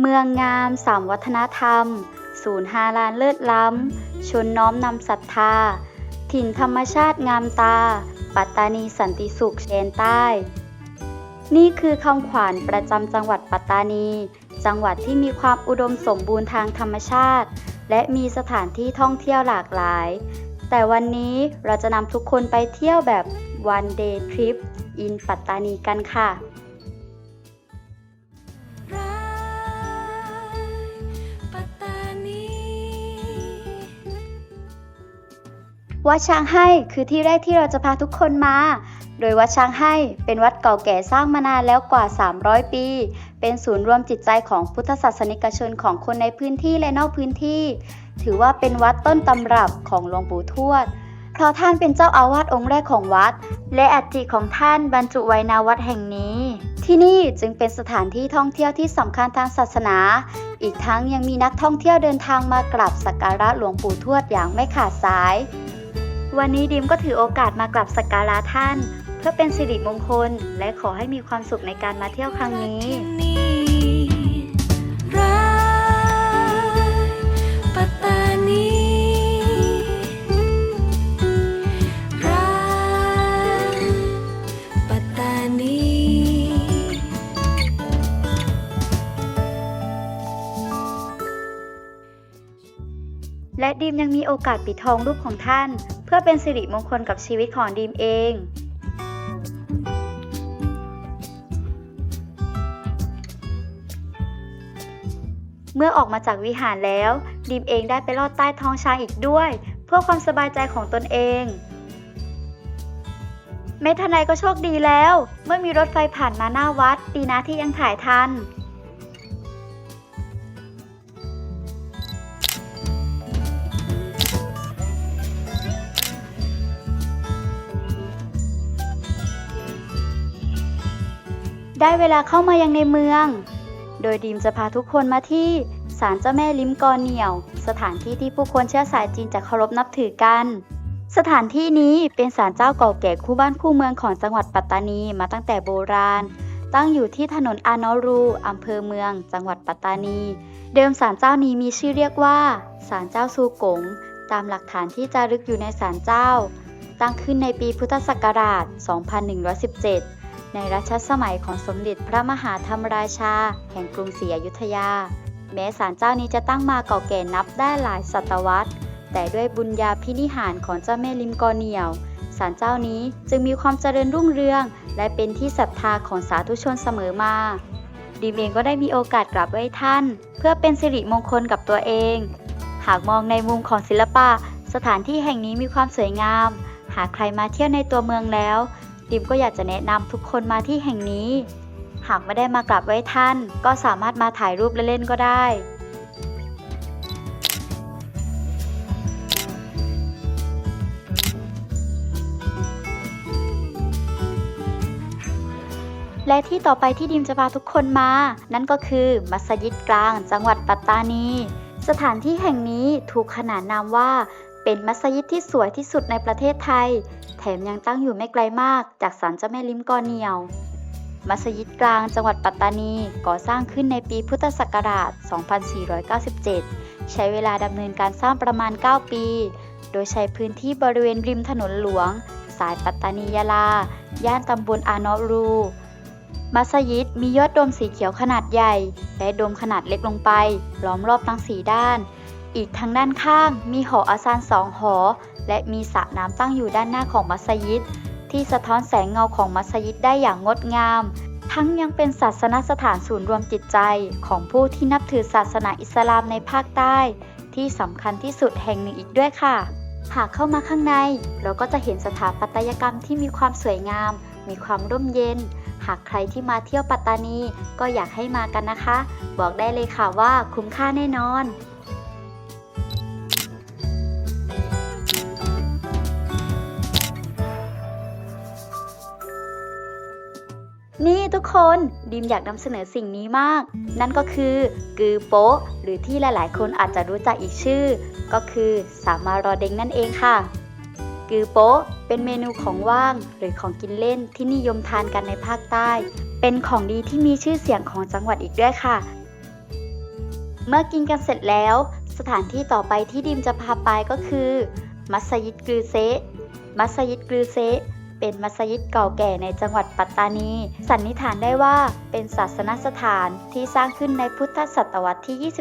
เมืองงามสามวัฒนธรรม ศูนย์ฮาลานเลิศล้ำ ชนน้อมนำศรัทธา ถิ่นธรรมชาติงามตา ปัตตานีสันติสุขแดนใต้ นี่คือคำขวัญประจำจังหวัดปัตตานี จังหวัดที่มีความอุดมสมบูรณ์ทางธรรมชาติ และมีสถานที่ท่องเที่ยวหลากหลาย แต่วันนี้เราจะนำทุกคนไปเที่ยวแบบ one day trip in ปัตตานีกันค่ะ วัดช้างให้คือที่แรกที่เราจะพาทุกคนมา โดยวัดช้างให้เป็นวัดเก่าแก่สร้างมานานแล้วกว่า 300 ปี เป็นศูนย์รวมจิตใจของพุทธศาสนิกชนของคนในพื้นที่และนอกพื้นที่ ถือว่าเป็นวัดต้นตำรับของหลวงปู่ทวด เพราะท่านเป็นเจ้าอาวาสองค์แรกของวัด และอัฐิของท่านบรรจุไว้ณวัดแห่งนี้ ที่นี่จึงเป็นสถานที่ท่องเที่ยวที่สำคัญทางศาสนาอีกทั้งยังมีนักท่องเที่ยวเดินทางมากราบสักการะหลวงปู่ทวดอย่างไม่ขาดสาย วันนี้ดิมก็ถือโอกาสมากราบสักการะท่าน เพื่อเป็นสิริมงคล และขอให้มีความสุขในการมาเที่ยวครั้งนี้ และดีมยังมีโอกาสปิดทองรูปของท่าน เพื่อเป็นสิริมงคลกับชีวิตของดีมเอง เมื่อออกมาจากวิหารแล้ว ดีมเองได้ไปลอดใต้ท้องช้างอีกด้วย เพื่อความสบายใจของตนเองไม่ทันใดก็โชคดีแล้ว เมื่อมีรถไฟผ่านมาหน้าวัด ดีนะที่ยังถ่ายทัน ได้เวลาเข้ามายังในเมือง โดยดีมจะพาทุกคนมาที่ศาลเจ้าแม่ลิมกอเหนียว สถานที่ที่ผู้คนเชื้อสายจีนจะเคารพนับถือกัน สถานที่นี้เป็นศาลเจ้าเก่าแก่คู่บ้านคู่เมืองของจังหวัดปัตตานีมาตั้งแต่โบราณ ตั้งอยู่ที่ถนนอานอรูอำเภอเมือง จังหวัดปัตตานี เดิมศาลเจ้านี้มีชื่อเรียกว่าศาลเจ้าซูกง ตามหลักฐานที่จารึกอยู่ในศาลเจ้า ตั้งขึ้นในปีพุทธศักราช 2117 ในรัชสมัยของสมเด็จพระมหาธรรมราชา แห่งกรุงศรีอยุธยา แม้ศาลเจ้านี้จะตั้งมาเก่าแก่นับได้หลายศตวรรษ แต่ด้วยบุญญาพินิหารของเจ้าแม่ลิมกอเหนียวศาลเจ้านี้จึงมีความเจริญรุ่งเรือง และเป็นที่ศรัทธาของสาธุชนเสมอมาดิมเองก็ได้มีโอกาสกราบไหว้ท่าน เพื่อเป็นสิริมงคลกับตัวเอง หากมองในมุมของศิลปะ สถานที่แห่งนี้มีความสวยงาม หากใครมาเที่ยวในตัวเมืองแล้ว ดิมก็อยากจะแนะนำทุกคนมาที่แห่งนี้ หากไม่ได้มากราบไหว้ท่าน ก็สามารถมาถ่ายรูปเล่นๆก็ได้และที่ต่อไปที่ดิมจะพาทุกคนมา นั่นก็คือมัสยิดกลาง จังหวัดปัตตานี สถานที่แห่งนี้ถูกขนานนามว่า เป็นมัสยิดที่สวยที่สุดในประเทศไทย แถมยังตั้งอยู่ไม่ไกลมากจากศาลเจ้าแม่ลิมกอเหนียว มัสยิดกลางจังหวัดปัตตานีก่อสร้างขึ้นในปีพุทธศักราช 2497 ใช้เวลาดำเนินการสร้างประมาณ 9 ปี โดยใช้พื้นที่บริเวณริมถนนหลวง สายปัตตานียะลา ย่านตำบลอานอรู มัสยิดมียอดโดมสีเขียวขนาดใหญ่ และโดมขนาดเล็กลงไป ล้อมรอบทั้งสีด้าน อีกทั้งด้านข้างมีหออาซานสองหอ และมีสระน้ำตั้งอยู่ด้านหน้าของมัสยิด ที่สะท้อนแสงเงาของมัสยิดได้อย่างงดงาม ทั้งยังเป็นศาสนสถานศูนย์รวมจิตใจของผู้ที่นับถือศาสนาอิสลามในภาคใต้ ที่สำคัญที่สุดแห่งหนึ่งอีกด้วยค่ะ หากเข้ามาข้างใน เราก็จะเห็นสถาปัตยกรรมที่มีความสวยงาม มีความร่มเย็นหากใครที่มาเที่ยวปัตตานีก็อยากให้มากันนะคะ บอกได้เลยค่ะว่าคุ้มค่าแน่นอน กคนดิมอยากนำเสนอสิ่งนี้มาก นั่นก็คือกือโป๊ะหรือที่หลายๆ คนอาจจะรู้จักอีกชื่อ ก็คือสามารอเดงนั่นเองค่ะ กือโป๊ะเป็นเมนูของว่างหรือของกินเล่นที่นิยมทานกันในภาคใต้ เป็นของดีที่มีชื่อเสียงของจังหวัดอีกด้วยค่ะ เมื่อกินกันเสร็จแล้ว สถานที่ต่อไปที่ดิมจะพาไปก็คือ มัสยิดกรือเซมัสยิดกรือเซ เป็นมัสยิดเก่าแก่ในจังหวัดปัตตานี สันนิษฐานได้ว่าเป็นศาสนสถานที่สร้างขึ้นในพุทธศตวรรษที่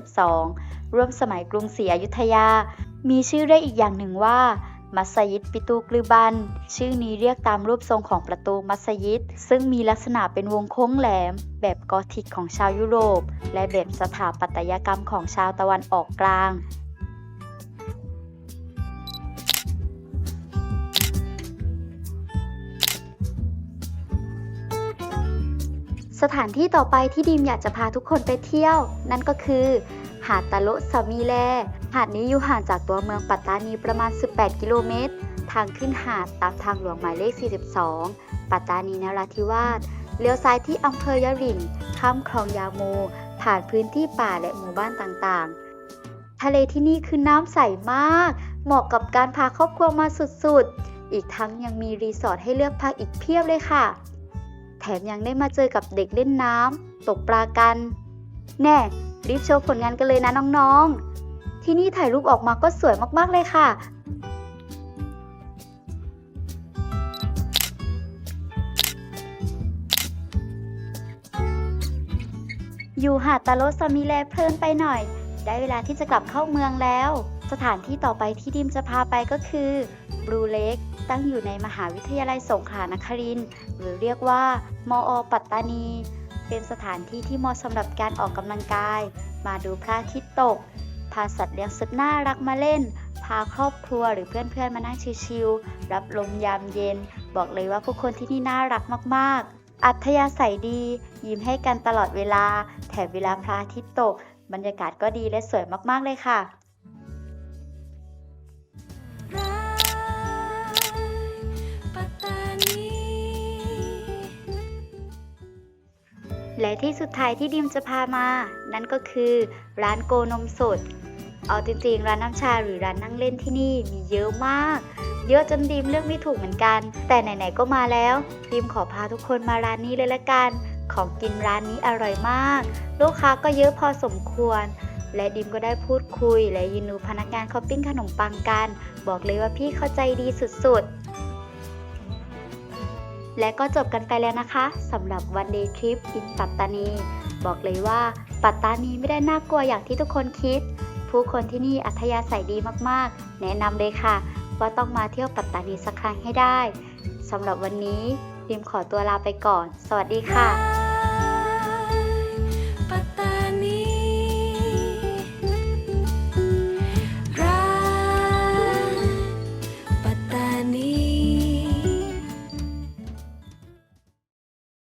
22 ร่วมสมัยกรุงศรีอยุธยา มีชื่อเรียกอีกอย่างหนึ่งว่า มัสยิดปิตูกลือบัน ชื่อนี้เรียกตามรูปทรงของประตูมัสยิด ซึ่งมีลักษณะเป็นวงโค้งแหลม แบบกอธิกของชาวยุโรป และแบบสถาปัตยกรรมของชาวตะวันออกกลาง สถานที่ต่อไปที่ดีมอยากจะพาทุกคนไปเที่ยว นั่นก็คือ หาดตะโลสามีแล หาดนี้อยู่ห่างจากตัวเมืองปัตตานีประมาณ 18 กิโลเมตร ทางขึ้นหาดตามทางหลวงหมายเลข 42 ปัตตานีนราธิวาส เลี้ยวซ้ายที่อำเภอยะริ่งข้ามคลองยาโม ผ่านพื้นที่ป่าและหมู่บ้านต่างๆ ทะเลที่นี่คือน้ำใสมาก เหมาะกับการพาครอบครัวมาสุดๆ อีกทั้งยังมีรีสอร์ทให้เลือกพักอีกเพียบเลยค่ะ แถมยังได้มาเจอกับเด็กเล่นน้ำตกปลากัน แน่รีบโชว์ผลงานกันเลยนะน้องๆ ที่นี่ถ่ายรูปออกมาก็สวยมากๆเลยค่ะ อยู่หาดตาโลสมิแลเพลินไปหน่อย ได้เวลาที่จะกลับเข้าเมืองแล้ว สถานที่ต่อไปที่ดิมจะพาไปก็คือบลูเลก ตั้งอยู่ในมหาวิทยาลัยสงขลานครินทร์หรือเรียกว่า มอ ปัตตานี เป็นสถานที่ที่เหมาะสำหรับการออกกำลังกาย มาดูพระอาทิตย์ตก พาสัตว์เลี้ยงสุดน่ารักมาเล่น พาครอบครัวหรือเพื่อนๆมานั่งชิลๆ รับลมยามเย็น บอกเลยว่าผู้คนที่นี่น่ารักมากๆ อัธยาศัยดี ยิ้มให้กันตลอดเวลา แถมเวลาพระอาทิตย์ตก บรรยากาศก็ดีและสวยมากๆเลยค่ะ และที่สุดท้ายที่ดิมจะพามา นั่นก็คือร้านโกนมสด เอาจริงๆ ร้านน้ำชาหรือร้านนั่งเล่นที่นี่มีเยอะมาก เยอะจนดิมเลือกไม่ถูกเหมือนกัน แต่ไหนๆก็มาแล้วดิมขอพาทุกคนมาร้านนี้เลยละกัน ของกินร้านนี้อร่อยมาก ลูกค้าก็เยอะพอสมควร และดิมก็ได้พูดคุย และยืนดูพนักงานเขาปิ้งขนมปังกัน บอกเลยว่าพี่เข้าใจดีสุดๆ และก็จบกันไปแล้วนะคะสำหรับวันเดย์ทริปอินปัตตานี บอกเลยว่า ปัตตานีไม่ได้น่ากลัวอย่างที่ทุกคนคิด ผู้คนที่นี่อัธยาศัยดีมากๆ แนะนำเลยค่ะ ว่าต้องมาเที่ยวปัตตานีสักครั้งให้ได้สำหรับวันนี้ริมขอตัวลาไปก่อน สวัสดีค่ะ